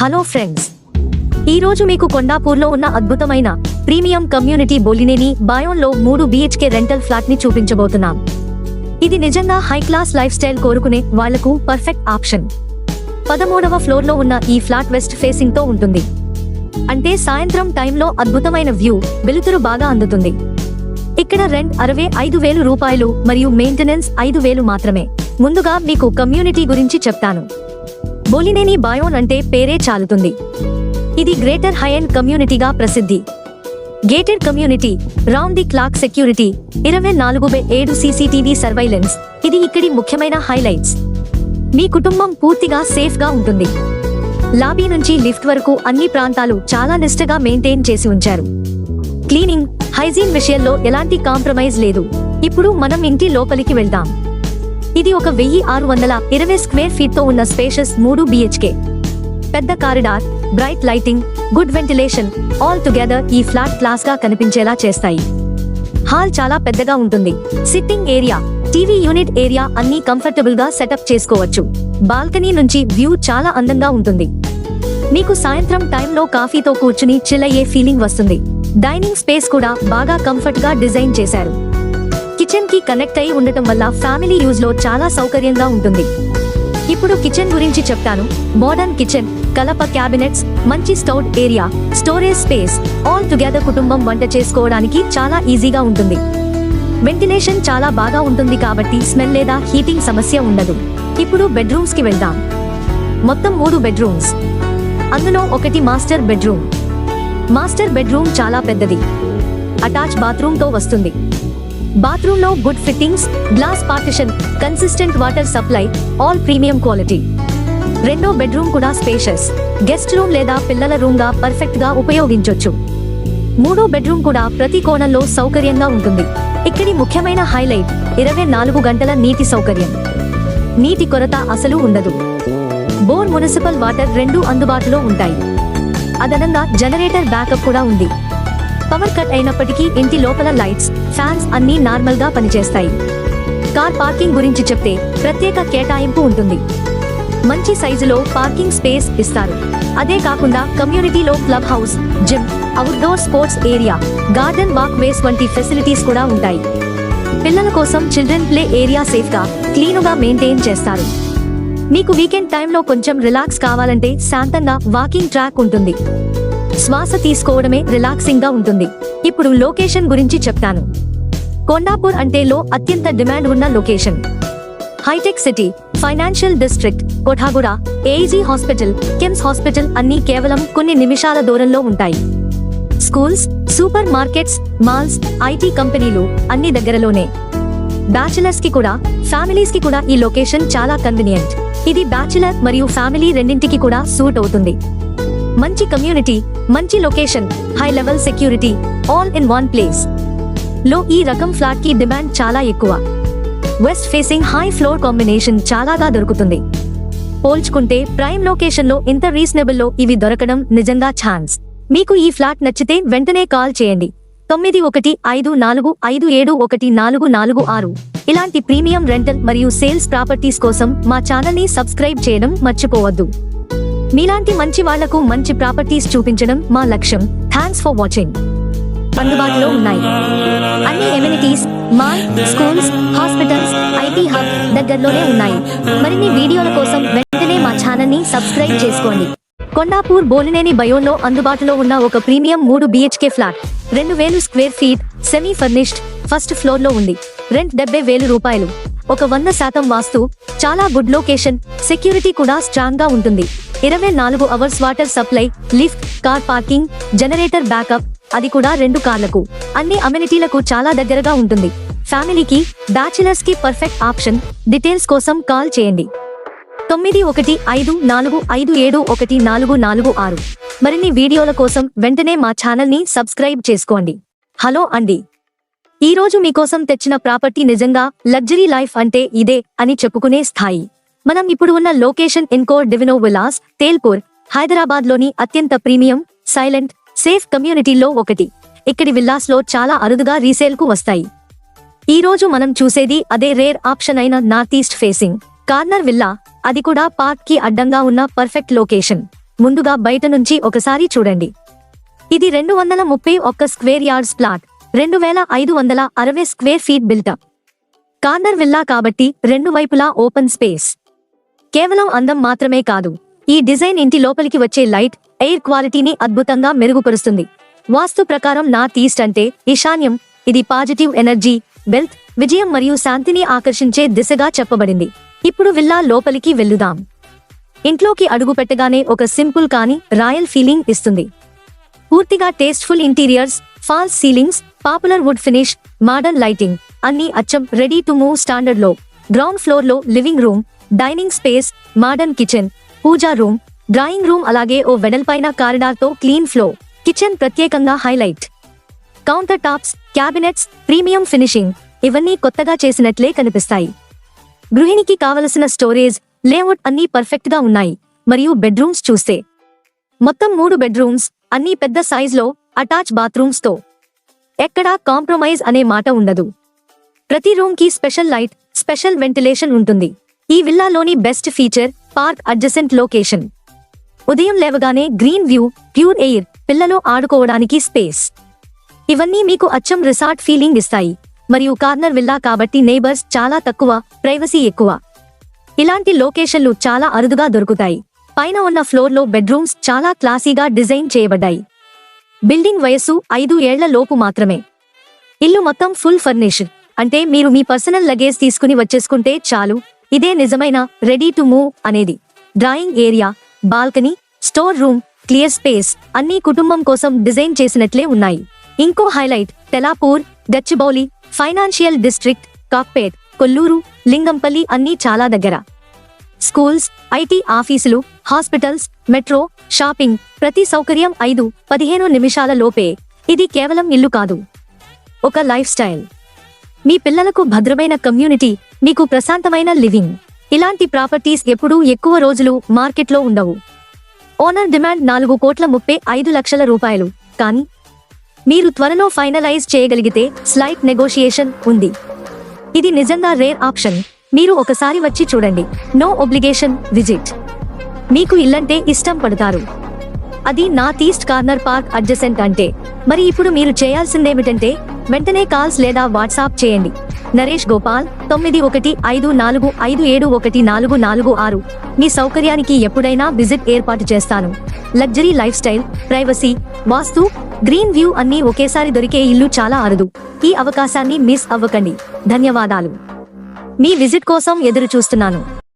Hello friends. ఈ రోజు మీకు కొండాపూర్లో ఉన్న అద్భుతమైన ప్రీమియం కమ్యూనిటీ బోలినేని బయోన్లో మూడు బిహెచ్కే రెంటల్ ఫ్లాట్ని చూపించబోతున్నాం. ఇది నిజంగా హై క్లాస్ లైఫ్ స్టైల్ కోరుకునే వాళ్ళకు పర్ఫెక్ట్ ఆప్షన్ పదమూడవ ఫ్లోర్లో ఉన్న ఈ ఫ్లాట్ వెస్ట్ ఫేసింగ్తో ఉంటుంది. అంటే సాయంత్రం టైంలో అద్భుతమైన వ్యూ వెలుతురు బాగా అందుతుంది. ఇక్కడ రెంట్ అరవై ఐదు వేలు రూపాయలు మరియు మెయింటెనెన్స్ ఐదు వేలు మాత్రమే. ముందుగా మీకు కమ్యూనిటీ గురించి చెప్తాను. బోలినేని బయోన్ అంటే పేరే చాలుతుంది. ఇది గ్రేటర్ హై అండ్ కమ్యూనిటీగా ప్రసిద్ధి. Gated community round the clock security ఇరవై నాలుగు బై ఏడు సీసీటీవీ సర్వైలెన్స్. ఇది ఇక్కడి ముఖ్యమైన హైలైట్స్. మీ కుటుంబం పూర్తిగా సేఫ్గా ఉంటుంది. లాబీ నుంచి లిఫ్ట్ వరకు అన్ని ప్రాంతాలు చాలా నిష్టగా మెయింటైన్ చేసి ఉంచారు. క్లీనింగ్ హైజీన్ విషయంలో ఎలాంటి కాంప్రమైజ్ లేదు. ఇప్పుడు మనం ఇంటి లోపలికి వెళ్దాం. ఇది ఒక వెయ్యి ఆరు వందల ఇరవై స్క్వేర్ ఫీట్తో ఉన్న స్పేషస్ మూడు బిహెచ్కే పెద్ద corridor bright lighting good ventilation all together ఈ ఫ్లాట్ క్లాస్గా కనిపించేలా చేస్తాయి. హాల్ చాలా పెద్దగా ఉంటుంది. Sitting area TV unit area అన్ని కంఫర్టబుల్గా సెటప్ చేసుకోవచ్చు. బాల్కనీ నుంచి వ్యూ చాలా అందంగా ఉంటుంది. మీకు సాయంత్రం టైంలో కాఫీతో కూర్చుని చిల్ అయ్యే ఫీలింగ్ వస్తుంది. డైనింగ్ స్పేస్ కూడా బాగా కంఫర్ట్గా డిజైన్ చేశారు. కిచెన్కి కనెక్ట్ అయి ఉండటం వల్ల ఫ్యామిలీ యూజ్లో చాలా సౌకర్యంగా ఉంటుంది. ఇప్పుడు కిచెన్ గురించి చెప్తాను. మోడర్న్ కిచెన్ కలప క్యాబినెట్స్ మంచి stove area storage space all together కుటుంబం వంట చేసుకోవడానికి చాలా ఈజీగా ఉంటుంది. వెంటిలేషన్ చాలా బాగా ఉంటుంది కాబట్టి స్మెల్ లేదా హీటింగ్ సమస్య ఉండదు. ఇప్పుడు బెడ్రూమ్స్కి వెళ్దాం. మొత్తం మూడు బెడ్రూమ్స్ అందులో ఒకటి మాస్టర్ బెడ్రూమ్ మాస్టర్ బెడ్రూమ్ చాలా పెద్దది. అటాచ్ బాత్రూమ్తో వస్తుంది. బాత్రూమ్లో good fittings glass partition consistent water supply all premium quality రెండో బెడ్రూమ్ కూడా స్పేషియస్ గెస్ట్ రూమ్ లేదా పిల్లల రూమ్గా పర్ఫెక్ట్గా ఉపయోగించొచ్చు. మూడో బెడ్రూమ్ కూడా ప్రతి కోణంలో సౌకర్యంగా ఉంటుంది. ఇక్కడి ముఖ్యమైన హైలైట్ ఇరవై నాలుగు గంటల నీటి సౌకర్యం. నీటి కొరత అసలు ఉండదు. బోర్ మున్సిపల్ వాటర్ రెండు అందుబాటులో ఉంటాయి. అదనంగా జనరేటర్ బ్యాకప్ కూడా ఉంది. పవర్ కట్ అయినప్పటికీ ఇంటి లోపల లైట్స్ ఫ్యాన్స్ అన్నీ నార్మల్గా పనిచేస్తాయి. కార్ పార్కింగ్ గురించి చెప్తే ప్రత్యేక కేటాయింపు ఉంటుంది. మంచి సైజులో పార్కింగ్ స్పేస్ ఇస్తారు. అదే కాకుండా కమ్యూనిటీలో club house gym outdoor sports area garden walkways వంటి ఫెసిలిటీస్ కూడా ఉంటాయి. పిల్లల కోసం చిల్డ్రన్ ప్లే ఏరియా సేఫ్గా క్లీనుగా మెయింటైన్ చేస్తారు. మీకు వీకెండ్ టైంలో కొంచెం రిలాక్స్ కావాలంటే శాంతంగా వాకింగ్ ట్రాక్ ఉంటుంది. శ్వాస తీసుకోవడమే రిలాక్సింగ్గా ఉంటుంది. ఇప్పుడు లొకేషన్ గురించి చెప్తాను. కొండాపూర్ అంటే లో అత్యంత డిమాండ్ ఉన్న location. Hitech city financial district Kothaguda A G hospital KIMS hospital అన్ని కేవలం కొన్ని నిమిషాల దూరంలో ఉంటాయి. Schools super markets malls IT కంపెనీలు అన్ని దగ్గరలోనే. బ్యాచిలర్స్కి కూడా ఫ్యామిలీస్కి కూడా ఈ లొకేషన్ చాలా కన్వీనియంట్. ఇది బ్యాచిలర్ మరియు ఫ్యామిలీ రెండింటికి కూడా సూట్ అవుతుంది. మంచి కమ్యూనిటీ మంచి location high level security all in one ప్లేస్లో ఈ రకం ఫ్లాట్కి డిమాండ్ చాలా ఎక్కువ. West facing high floor combination చాలాగా దొరుకుతుంది. పోల్చుకుంటే ప్రైమ్ లొకేషన్లో ఇంత రీజనబుల్లో ఇవి దొరకడం నిజంగా ఛాన్స్ మీకు ఈ ఫ్లాట్ నచ్చితే వెంటనే కాల్ చేయండి. తొమ్మిది ఒకటి ఐదు నాలుగు ఐదు ఏడు ఒకటి నాలుగు నాలుగు ఆరు. ఇలాంటి ప్రీమియం రెంటల్ మరియు సేల్స్ ప్రాపర్టీస్ కోసం మా ఛానల్ని సబ్స్క్రైబ్ చేయడం మర్చిపోవద్దు. మీలాంటి మంచి వాళ్ళకు మంచి ప్రాపర్టీస్ చూపించడం మా లక్ష్యం. థ్యాంక్స్ ఫర్ వాచింగ్ అందుబాటులో ఉన్నాయి. అన్ని amenities mall schools hospitals IT hub దగ్గరలోనే ఉన్నాయి. మరిన్ని వీడియోల కోసం వెంటనే మా ఛానల్ని సబ్స్క్రైబ్ చేసుకోండి. కొండాపూర్ బోలినేని బయోలో అందుబాటులో ఉన్న ఒక ప్రీమియం మూడు బిహెచ్కే ఫ్లాట్. రెండు వేలు square feet semi furnished first ఫ్లోర్లో ఉంది. రెంట్ డెబ్బై వేలు రూపాయలు. ఒక వంద శాతం వాస్తు చాలా గుడ్ లొకేషన్ సెక్యూరిటీ కూడా స్ట్రాంగ్గా ఉంటుంది. ఇరవై నాలుగు hours water supply lift car parking generator backup అది కూడా రెండు కార్లకు. అన్ని అమెనిటీలకు చాలా దగ్గరగా ఉంటుంది. ఫ్యామిలీకి బ్యాచిలర్స్కి పర్ఫెక్ట్ ఆప్షన్. డీటెయిల్స్ కోసం కాల్ చేయండి. తొమ్మిది ఒకటి ఐదు నాలుగు ఐదు ఏడు ఒకటి నాలుగు నాలుగు ఆరు. మరిన్ని వీడియోల కోసం వెంటనే మా ఛానల్ని సబ్స్క్రైబ్ చేసుకోండి. హలో అండి. ఈ రోజు మీకోసం తెచ్చిన ప్రాపర్టీ నిజంగా లగ్జరీ లైఫ్ అంటే ఇదే అని చెప్పుకునే స్థాయి. మనం ఇప్పుడు ఉన్న లొకేషన్ ఇన్కోర్ డివినో విలాస్ తేల్పూర్ హైదరాబాద్లోని అత్యంత ప్రీమియం సైలెంట్ సేఫ్ కమ్యూనిటీలో ఒకటి. ఇక్కడి విల్లాస్లో చాలా అరుదుగా రీసేల్కు వస్తాయి. ఈ రోజు మనం చూసేది అదే రేర్ ఆప్షన్ అయిన north east facing corner villa అది కూడా పార్క్కి అడ్డంగా ఉన్న పర్ఫెక్ట్ లొకేషన్ ముందుగా బయట నుంచి ఒకసారి చూడండి. ఇది రెండు వందల ముప్పై ఒక్క స్క్వేర్ యార్డ్స్ ప్లాట్ రెండు వేల ఐదు వందల అరవై square feet built up corner villa కాబట్టి రెండు వైపులా ఓపెన్ స్పేస్ కేవలం అందం మాత్రమే కాదు ఈ డిజైన్ ఇంటి లోపలికి వచ్చే లైట్ ఎయిర్ క్వాలిటీని అద్భుతంగా మెరుగుపరుస్తుంది. వాస్తు ప్రకారం నార్త్ ఈస్ట్ అంటే ఈశాన్యం ఇది పాజిటివ్ ఎనర్జీ వెల్త్ విజయం మరియు శాంతిని ఆకర్షించే దిశగా చెప్పబడింది. ఇప్పుడు విల్లా లోపలికి వెళ్ళుదాం ఇంట్లోకి అడుగు పెట్టగానే ఒక సింపుల్ కానీ రాయల్ ఫీలింగ్ ఇస్తుంది. పూర్తిగా tasteful interiors false ceilings popular wood finish modern lighting అన్ని అచ్చం రెడీ టు మూవ్ స్టాండర్డ్లో గ్రౌండ్ ఫ్లోర్లో living room dining space modern kitchen puja room drawing room అలాగే ఓ వెడల్పైన కారిడార్తో క్లీన్ ఫ్లో కిచెన్ ప్రత్యేకంగా highlight. Counter tops cabinets premium finishing ఇవన్నీ కొత్తగా చేసినట్లే కనిపిస్తాయి. గృహిణికి కావలసిన స్టోరేజ్ లేఅవుట్ అన్నీ పర్ఫెక్ట్గా ఉన్నాయి. మరియు బెడ్రూమ్స్ చూస్తే. మొత్తం మూడు బెడ్రూమ్స్ అన్నీ పెద్ద సైజ్లో అటాచ్ బాత్రూమ్స్తో. ఎక్కడా కాంప్రమైజ్ అనే మాట ఉండదు. ప్రతి రూమ్కి స్పెషల్ లైట్ స్పెషల్ వెంటిలేషన్ ఉంటుంది. ఈ విల్లాలోని best feature park adjacent location. ఉదయం లేవగానే గ్రీన్ వ్యూ ప్యూర్ ఎయిర్ పిల్లలు ఆడుకోవడానికి స్పేస్. ఇవన్నీ మీకు అచ్చం రిసార్ట్ ఫీలింగ్ ఇస్తాయి. మరియు కార్నర్ విల్లా కాబట్టి నేబర్స్ చాలా తక్కువ ప్రైవసీ ఎక్కువ. ఇలాంటి లొకేషన్లు చాలా అరుదుగా దొరుకుతాయి. పైన ఉన్న ఫ్లోర్లో బెడ్రూమ్స్ చాలా క్లాసీగా డిజైన్ చేయబడ్డాయి. బిల్డింగ్ వయస్సు ఐదు ఏళ్ళ లోపు మాత్రమే. ఇల్లు మొత్తం ఫుల్ ఫర్నిష్డ్. అంటే మీరు మీ పర్సనల్ లగేజ్ తీసుకుని వచ్చేసుకుంటే చాలు. ఇదే నిజమైన రెడీ టు మూవ్ అనేది. Drawing area balcony store room clear space అన్ని కుటుంబం కోసం డిజైన్ చేసినట్లే ఉన్నాయి. ఇంకో highlight Tellapur Gachibowli financial district Kokapet Kollur Lingampally అన్నీ చాలా దగ్గర. స్కూల్స్ ఐటీ ఆఫీసులు హాస్పిటల్స్ మెట్రో షాపింగ్ ప్రతి సౌకర్యం ఐదు పదిహేను నిమిషాల లోపే. ఇది కేవలం ఇల్లు కాదు. ఒక లైఫ్ స్టైల్. మీ పిల్లలకు భద్రమైన కమ్యూనిటీ మీకు ప్రశాంతమైన లివింగ్. ఇలాంటి ప్రాపర్టీస్ ఎప్పుడూ ఎక్కువ రోజులు మార్కెట్లో ఉండవు. ఓనర్ డిమాండ్ నాలుగు కోట్ల ముప్పై ఐదు లక్షల రూపాయలు. కానీ మీరు త్వరలో ఫైనలైజ్ చేయగలిగితే స్లైట్ నెగోషియేషన్ ఉంది. ఇది నిజంగా రేర్ ఆప్షన్. మీరు ఒకసారి వచ్చి చూడండి. No obligation visit. మీకు ఇల్లంటే ఇష్టం పడతారు. అది north east corner park adjacent అంటే. మరి ఇప్పుడు మీరు చేయాల్సిందేమిటంటే వెంటనే కాల్స్ లేదా వాట్సాప్ చేయండి. నరేష్ గోపాల్ తొమ్మిది ఒకటి ఐదు నాలుగు ఐదు ఏడు ఒకటి నాలుగు నాలుగు ఆరు. మీ సౌకర్యానికి ఎప్పుడైనా విజిట్ ఏర్పాటు చేస్తాను. Luxury lifestyle privacy vastu green view అన్నీ ఒకేసారి దొరికే ఇల్లు చాలా అరుదు. ఈ అవకాశాన్ని మిస్ అవ్వకండి. ధన్యవాదాలు. మీ విజిట్ కోసం ఎదురు చూస్తున్నాను